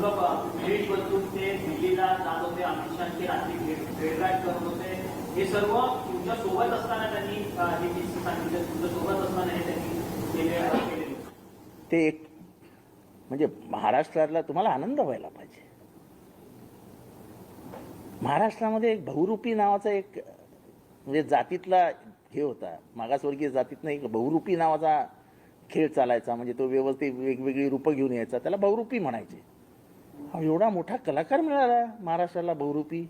बदलून ते दिल्लीला जात होते अमित शहाची रात्री करत होते. हे सर्व तुमच्यासोबत असताना त्यांनी हे किस्से सांगितले तुमच्यासोबत असताना हे त्यांनी केले ते एक म्हणजे महाराष्ट्रातला तुम्हाला आनंद व्हायला पाहिजे. महाराष्ट्रामध्ये एक बहुरूपी नावाचा एक म्हणजे जातीतला हे होता मागासवर्गीय जातीतनं एक बहुरूपी नावाचा खेळ चालायचा म्हणजे तो व्यवस्थित वेगवेगळी रूपं घेऊन यायचा त्याला बहुरूपी म्हणायचे. एवढा मोठा कलाकार मिळाला महाराष्ट्राला बहुरूपी.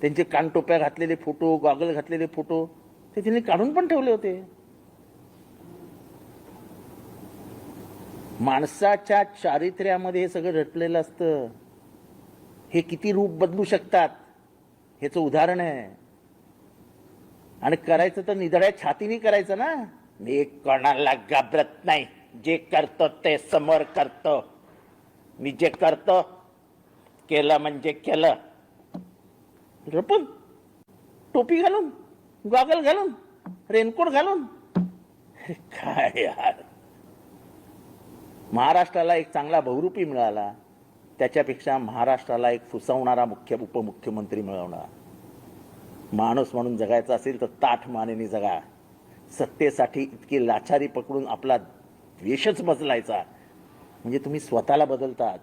त्यांचे कानटोप्या घातलेले फोटो गॉगल घातलेले फोटो ते त्यांनी काढून पण ठेवले होते. माणसाच्या चारित्र्यामध्ये हे सगळं रटलेलं असतं. हे किती रूप बदलू शकतात ह्याचं उदाहरण आहे. आणि करायचं तर निधड्या छातीने करायचं ना. मी कोणाला घाबरत नाही जे करतो ते समोर करतो. मी जे करतो केलं म्हणजे केलं. झोपून टोपी घालून गॉगल घालून रेनकोट घालून. काय यार? महाराष्ट्राला एक चांगला बहुरूपी मिळाला. त्याच्यापेक्षा महाराष्ट्राला एक फुसवणारा मुख्य उपमुख्यमंत्री मिळवणार. माणूस म्हणून जगायचा असेल तर ताठ मानेने जगा. सत्तेसाठी इतकी लाचारी पकडून आपला द्वेषच बदलायचा म्हणजे तुम्ही स्वतःला बदलतात.